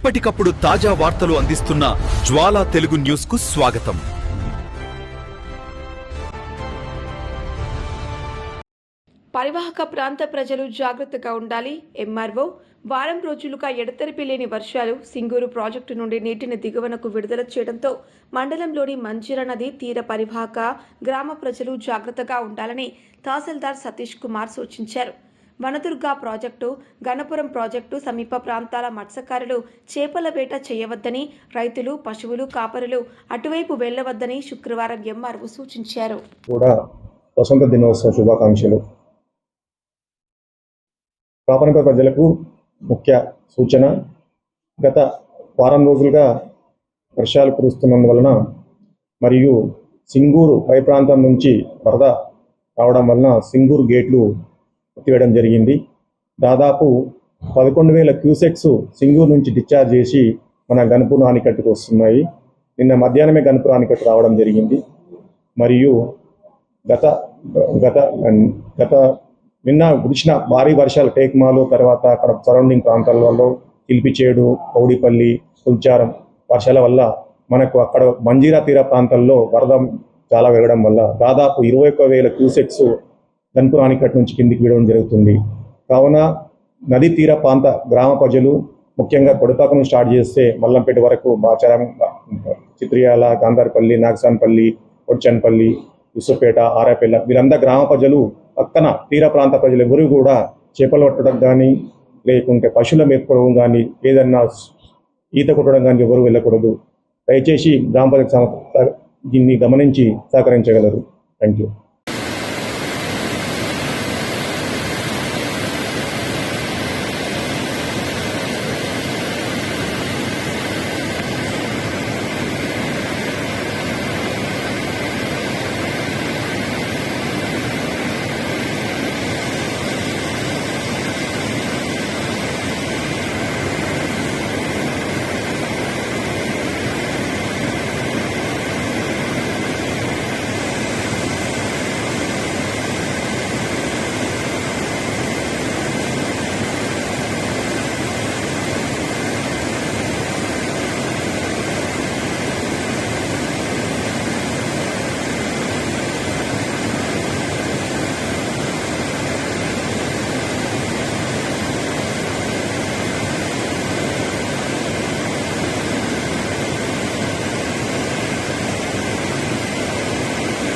ఎప్పటికప్పుడు తాజా వార్తలు అందిస్తున్న జ్వాలా తెలుగు న్యూస్కు స్వాగతం. పరివాహక ప్రాంత ప్రజలు జాగ్రత్తగా ఉండాలి. ఎంఆర్ఓ వారం రోజులుగా ఎడతెరిపి లేని వర్షాలు సింగూరు ప్రాజెక్టు నుండి నీటిని దిగువనకు విడుదల చేయడంతో మండలంలోని మంజీర నది తీర పరివాహక గ్రామ ప్రజలు జాగ్రత్తగా ఉండాలని తహసీల్దార్ సతీష్ కుమార్ సూచించారు. వనదుర్గ ప్రాజెక్టు గణపురం ప్రాజెక్టు సమీప ప్రాంతాల మత్స్యకారులు చేపల వేట చేయవద్దని రైతులు పశువులు కాపరులు అటువైపు వెళ్ళవద్దని శుక్రవారం ఎంఆర్ఓ సూచించారు. కూడా వసంత దినోత్సవ శుభాకాంక్షలు. ప్రాపంచిక ప్రజలకు ముఖ్య సూచన గత వారం రోజులుగా వర్షాలు కురుస్తున్నందువలన మరియు సింగూరు పై ప్రాంతం నుంచి వరద రావడం వలన సింగూరు గేట్లు ఎత్తివేయడం జరిగింది. దాదాపు పదకొండు వేల క్యూసెక్స్ సింగూరు నుంచి డిశ్చార్జ్ చేసి మన గణపూర్ ఆనికట్టుకు వస్తున్నాయి. నిన్న మధ్యాహ్నమే గణపూర్ ఆనికట్టు రావడం జరిగింది. మరియు గత గత గత నిన్న కురిసిన భారీ వర్షాలు టేక్మాలు తర్వాత అక్కడ సరౌండింగ్ ప్రాంతాలలో కిల్పిచేడు కౌడిపల్లి కుల్చారం వర్షాల వల్ల మనకు అక్కడ మంజీరా తీర ప్రాంతాల్లో వరద చాలా పెరగడం వల్ల దాదాపు ఇరవై ఒక్క వేల క్యూసెక్స్ గన్పూర్ రాణికట్ నుంచి కిందికి వీడడం జరుగుతుంది. కావున నదీ తీర ప్రాంత గ్రామ ప్రజలు ముఖ్యంగా కొడపాకం స్టార్ట్ చేస్తే మల్లంపేట వరకు బాచారం చిత్రియాల గాంధార్పల్లి నాగసాన్పల్లి కొడ్చన్పల్లి విసుపేట ఆరాపేట వీరంతా గ్రామ ప్రజలు పక్కన తీర ప్రాంత ప్రజలు ఎవరు కూడా చేపలు పట్టడం కానీ లేకుంటే పశువుల మేపుకోవడం కానీ ఏదన్నా ఈత కొట్టడం కానీ ఎవరు వెళ్ళకూడదు. దయచేసి గ్రామ ప్రజలకు దీన్ని గమనించి సహకరించగలరు. Thank you